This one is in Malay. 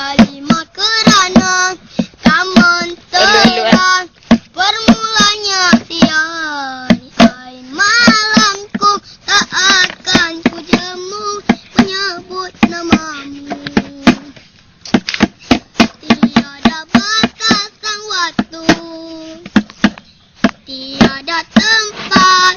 Lima kerana Taman terang Permulanya siang Hai malamku Tak akan ku jemu Menyebut namamu. Tiada batasan waktu Tiada tempat